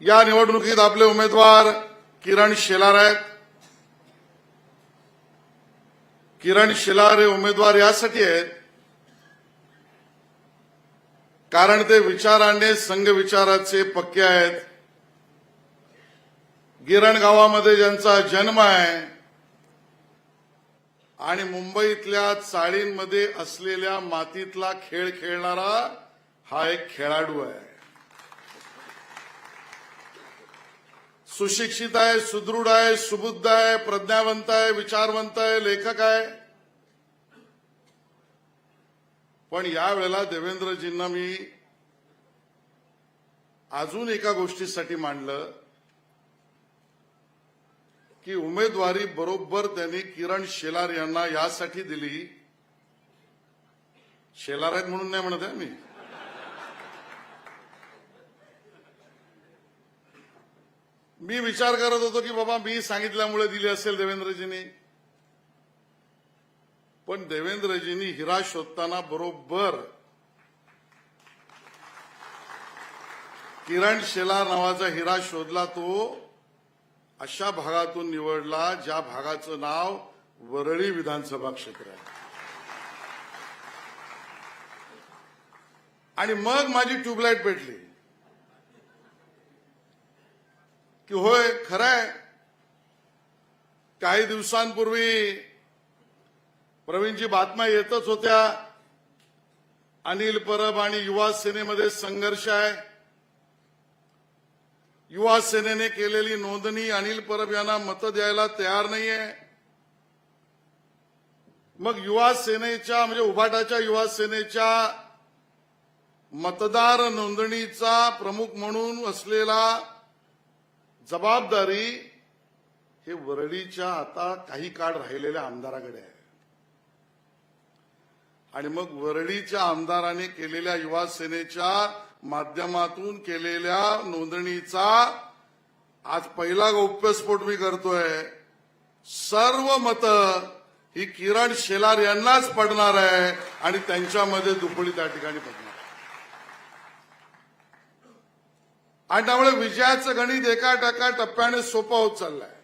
या निवडणुकीत आपले उमेदवार किरण शेलार आहेत. किरण शेलार हे उमेदवार यासाठी आहेत कारण ते विचाराने संघ विचाराचे पक्के आहेत. गिरण गावामध्ये ज्यांचा जन्म आहे आणि मुंबईतल्या चाळींमध्ये असलेल्या मातीतला खेळ खेळणारा हा एक खेळाडू आहे. सुशिक्षित आहे सुदृढ आहे सुबुद्ध आहे प्रज्ञावंत आहे विचारवंत आहे लेखक आहे. पण यावेळेला देवेंद्रजींना मी अजून एका गोष्टीसाठी मांडलं की उमेदवारी बरोबर त्यांनी किरण शेलार यांना यासाठी दिली. शेलार आहेत म्हणून नाही म्हणत आहे मी. मी विचार करत होतो की बाबा मी सांगितल्यामुळे दिली असेल देवेंद्रजींनी. पण देवेंद्रजींनी हिरा शोधताना बरोबर किरण शेलार नावाचा हिरा शोधला तो अशा भागातून निवडला ज्या भागाचं नाव वरळी विधानसभा क्षेत्र आहे. आणि मग माझी ट्यूबलाईट पेटली. की होय खरंय. काही दिवसांपूर्वी प्रवीणजी बातम्या येतच होत्या. अनिल परब आणि युवा सेनेमध्ये संघर्ष आहे. युवा सेनेने केलेली नोंदणी अनिल परब यांना मतं द्यायला तयार नाहीये. मग युवा सेनेच्या म्हणजे उभाटाच्या युवा सेनेच्या मतदार नोंदणीचा प्रमुख म्हणून असलेला जबाबदारी हे वरळीच्या आता काही काळ राहिलेल्या आमदाराकडे आहे. आणि मग वरळीच्या आमदाराने केलेल्या युवा सेनेच्या माध्यमातून केलेल्या नोंदणीचा आज पहिला गौप्यस्फोट मी करतोय. सर्व मतं ही किरण शेलार यांनाच पडणार आहे आणि त्यांच्यामध्ये दुपळी त्या ठिकाणी पडणार आहे. आणि त्यामुळे विजयाचं गणित एका टक्का टप्प्याने सोपं होत चाललंय.